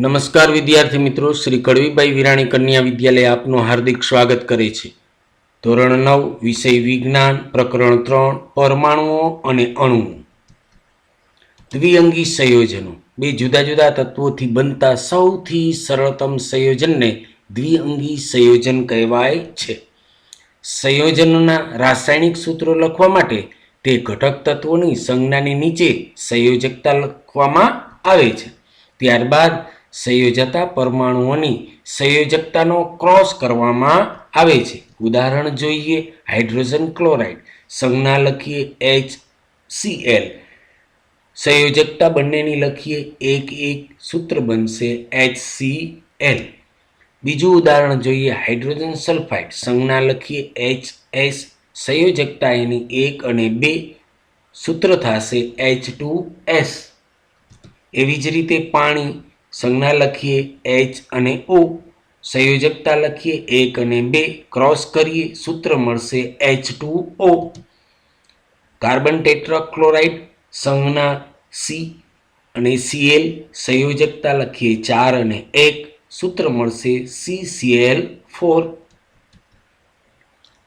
નમસ્કાર વિદ્યાર્થી મિત્રો, શ્રી કડવીભાઈ વિરાણી કન્યા વિદ્યાલય આપનું હાર્દિક સ્વાગત કરે છે. ધોરણ નવ, વિષય વિજ્ઞાન, પ્રકરણ ત્રણ, પરમાણુઓ અને અણુઓ. દ્વિઅંગી સંયોજનો. બે જુદા જુદા તત્વોથી બનતા સૌથી સરળતમ સંયોજનને દ્વિઅંગી સંયોજન કહેવાય છે. સંયોજનોના રાસાયણિક સૂત્રો લખવા માટે તે ઘટક તત્વોની સંજ્ઞાની નીચે સંયોજકતા લખવામાં આવે છે. ત્યારબાદ સંયોજતા પરમાણુઓની સંયોજકતાનો ક્રોસ કરવામાં આવે છે. ઉદાહરણ જોઈએ, હાઇડ્રોજન ક્લોરાઇડ, સંજ્ઞા લખીએ એચ સી એલ સંયોજકતા બંનેની લખીએ એક એક સૂત્ર બનશે એચ સી એલ બીજું ઉદાહરણ જોઈએ, હાઇડ્રોજન સલ્ફાઇડ, સંજ્ઞા લખીએ એચ એસ સંયોજકતા એની એક અને બે સૂત્ર થશે એચ ટુ એસ એવી જ રીતે પાણી સંજ્ઞા લખીએ એચ અને ઓ સંયોજકતા લખીએ એક અને બે. ક્રોસ કરીએ, સૂત્ર મળશે H two O carbon tetrachloride સંજ્ઞા સી અને સીએલ સંયોજકતા લખીએ ચાર અને એક. સૂત્ર મળશે સી સીએલ ફોર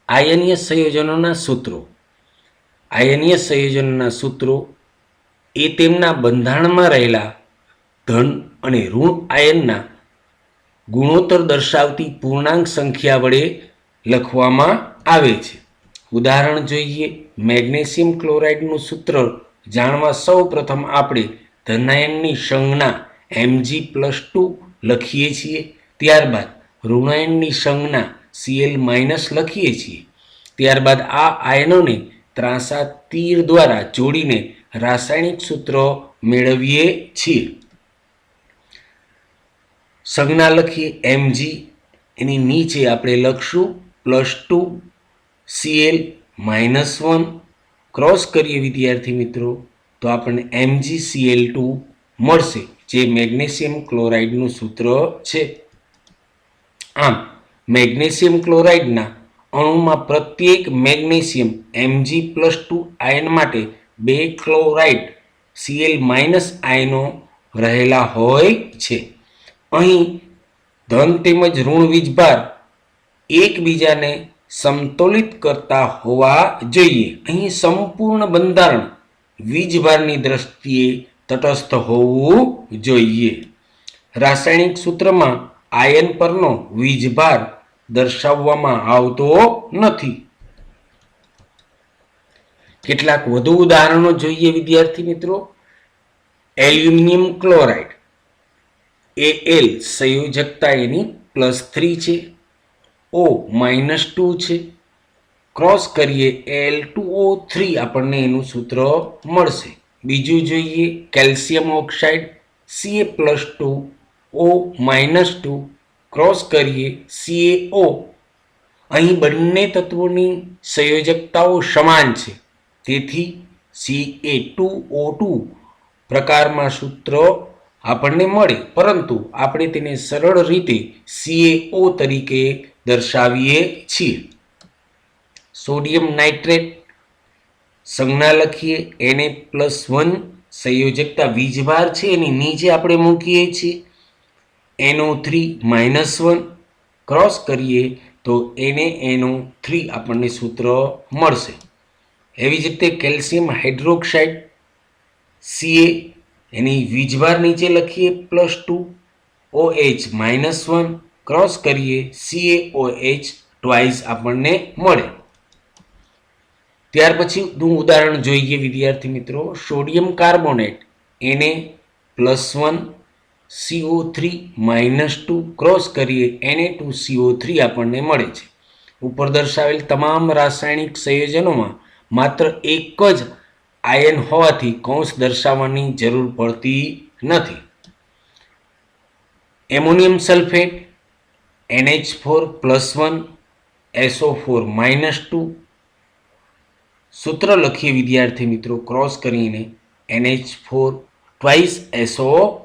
આયનીય સંયોજનોના સૂત્રો. આયનીય સંયોજનોના સૂત્રો એ તેમના બંધારણમાં રહેલા ધન અને ઋણ આયનના ગુણોત્તર દર્શાવતી પૂર્ણાંક સંખ્યા વડે લખવામાં આવે છે. ઉદાહરણ જોઈએ, મેગ્નેશિયમ ક્લોરાઇડનું સૂત્ર જાણવા સૌ પ્રથમ આપણે ધનાયનની સંજ્ઞા એમજી પ્લસ ટુ લખીએ છીએ. ત્યારબાદ ઋણાયનની સંજ્ઞા સીએલ માઇનસ લખીએ છીએ. ત્યારબાદ આ આયનોને ત્રાંસા તીર દ્વારા જોડીને રાસાયણિક સૂત્રો મેળવીએ છીએ. સંજ્ઞા લખીએ એમજી એની નીચે આપણે લખશું plus two CL minus one cross કરીએ વિદ્યાર્થી મિત્રો, તો આપણને એમજી સીએલ ટુ મળશે, જે મેગ્નેશિયમ ક્લોરાઇડનું સૂત્ર છે. આમ, મેગ્નેશિયમ ક્લોરાઇડના અણુમાં પ્રત્યેક magnesium MG plus two ion માટે બે ક્લોરાઇડ સીએલ માઇનસ આયનો રહેલા હોય છે. અહીં ધન તેમજ ઋણ વીજભાર એકબીજાને સમતોલિત કરતા હોવા જોઈએ. અહીં સંપૂર્ણ બંધારણ વીજભારની દ્રષ્ટિએ તટસ્થ હોવું જોઈએ. રાસાયણિક સૂત્રમાં આયન પરનો વીજભાર દર્શાવવામાં આવતો નથી. કેટલાક વધુ ઉદાહરણો જોઈએ, વિદ્યાર્થી મિત્રો. Aluminium chloride. એ એલ સંયોજકતા એની પ્લસ થ્રી છે. ઓ માઇનસ ટુ છે. ક્રોસ કરીએ એલ ટુ ઓ થ્રી આપણને એનું સૂત્ર મળશે. બીજું જોઈએ calcium oxide. CA plus two O minus two cross કરીએ સીએ ઓ અહીં બંને તત્વોની સંયોજકતાઓ સમાન છે. તેથી C A two O two પ્રકારમાં સૂત્ર આપણને મળે, પરંતુ આપણે તેને સરળ રીતે સીએઓ તરીકે દર્શાવીએ છીએ. સોડિયમ નાઇટ્રેટ, સંજ્ઞા લખીએ એને પ્લસ વન સંયોજકતા વીજભાર છે, એની નીચે આપણે મૂકીએ છીએ. એનો થ્રી માઇનસ વન ક્રોસ કરીએ તો એને એનો થ્રી આપણને સૂત્ર મળશે. એવી જ રીતે કેલ્શિયમ હાઇડ્રોક્સાઇડ સીએ એની વીજભાર નીચે લખીએ plus two O H minus one cross કરીએ સીએ ઓ એચ ટ્વાઇસ આપણને મળે. ત્યાર પછી નું ઉદાહરણ જોઈએ વિદ્યાર્થી મિત્રો sodium carbonate Na plus one CO three minus two cross કરીએ, એને ટુ સીઓ થ્રી આપણને મળે છે. ઉપર દર્શાવેલ તમામ રાસાયણિક સંયોજનોમાં માત્ર એક જ આયન હોવાથી કૌંસ દર્શાવવાની જરૂર પડતી નથી. Ammonium sulphate, NH four plus one, SO four minus two. સૂત્ર લખીએ વિદ્યાર્થી મિત્રો, ક્રોસ કરીને NH four twice SO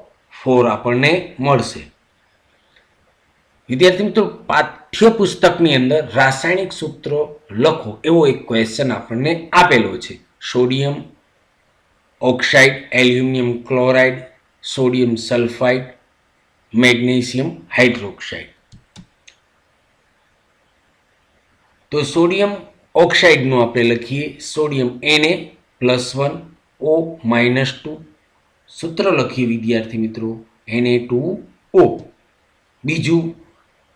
four આપણને મળશે. વિદ્યાર્થી મિત્રો, પાઠ્યપુસ્તકની અંદર રાસાયણિક સૂત્રો લખો એવો એક ક્વેશ્ચન આપણને આપેલો છે. Sodium oxide, aluminium chloride, sodium sulphide, magnesium hydroxide. તો સોડિયમ ઓક્સાઇડનું આપણે લખીએ. Sodium Na plus one O minus two. સૂત્ર લખીએ વિદ્યાર્થી મિત્રો. એને ટુ ઓ બીજું,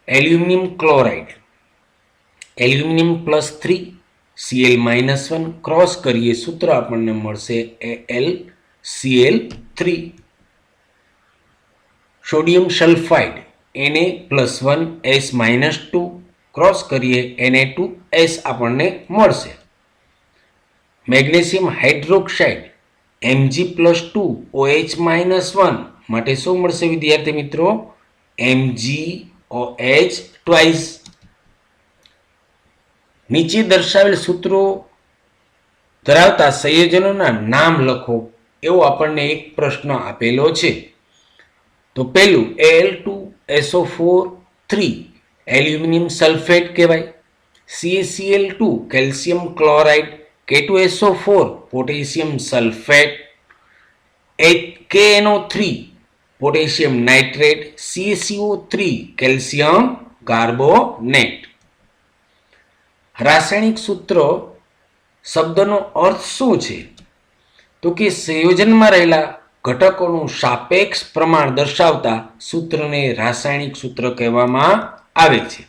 aluminium chloride. Aluminium plus three. CL minus one cross કરીએ, સૂત્ર આપણને મળશે A L CL three sodium sulphide Na plus one S minus two cross કરીએ એને ટુ એસ આપણને મળશે. Magnesium hydroxide MG plus two OH minus one માટે શું મળશે વિદ્યાર્થી મિત્રો? એમજી ઓએચ ટ્વાઇસ નીચે દર્શાવેલ સૂત્રો ધરાવતા સંયોજનોના નામ લખો. એવો આપણને એક પ્રશ્ન આપેલો છે. તો પહેલું L two SO four three aluminium sulphate કહેવાય. CACL two calcium chloride K two SO four potassium sulphate H K NO three potassium nitrate CACO three calcium carbonate. રાસાયણિક સૂત્રો શબ્દનો અર્થ શું છે? તો કે સંયોજનમાં રહેલા ઘટકોનું સાપેક્ષ પ્રમાણ દર્શાવતા સૂત્રને રાસાયણિક સૂત્ર કહેવામાં આવે છે.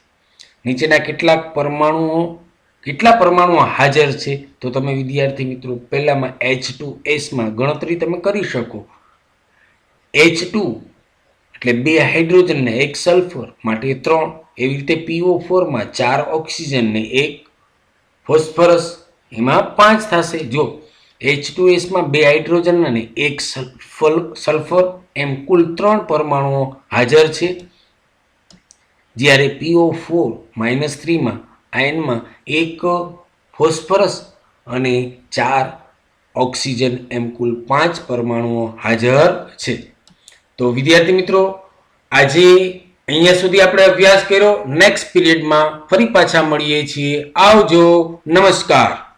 નીચેના કેટલાક પરમાણુઓ, કેટલા પરમાણુઓ હાજર છે? તો તમે વિદ્યાર્થી મિત્રો, પહેલામાં એચ ટુ એસમાં ગણતરી તમે કરી શકો. એચ ટુ એટલે બે હાઇડ્રોજન ને એક સલ્ફર, માટે ત્રણ. એવી રીતે પીઓ ફોરમાં ચાર ઓક્સિજન ને એક ફોસ્ફરસ એમાં પાંચ થશે. જો એચ ટુ એસમાં બે હાઇડ્રોજન અને એક સલ્ફર સલ્ફર એમ કુલ ત્રણ પરમાણુઓ હાજર છે. જ્યારે પીઓ ફોર માઇનસ થ્રીમાં આયનમાં એક ફોસ્ફરસ અને ચાર ઓક્સિજન એમ કુલ પાંચ પરમાણુઓ હાજર છે. તો વિદ્યાર્થી મિત્રો, આજે અહીંયા સુધી આપણે અભ્યાસ કર્યો. નેક્સ્ટ પીરિયડમાં ફરી પાછા મળીએ છીએ. આવજો. નમસ્કાર.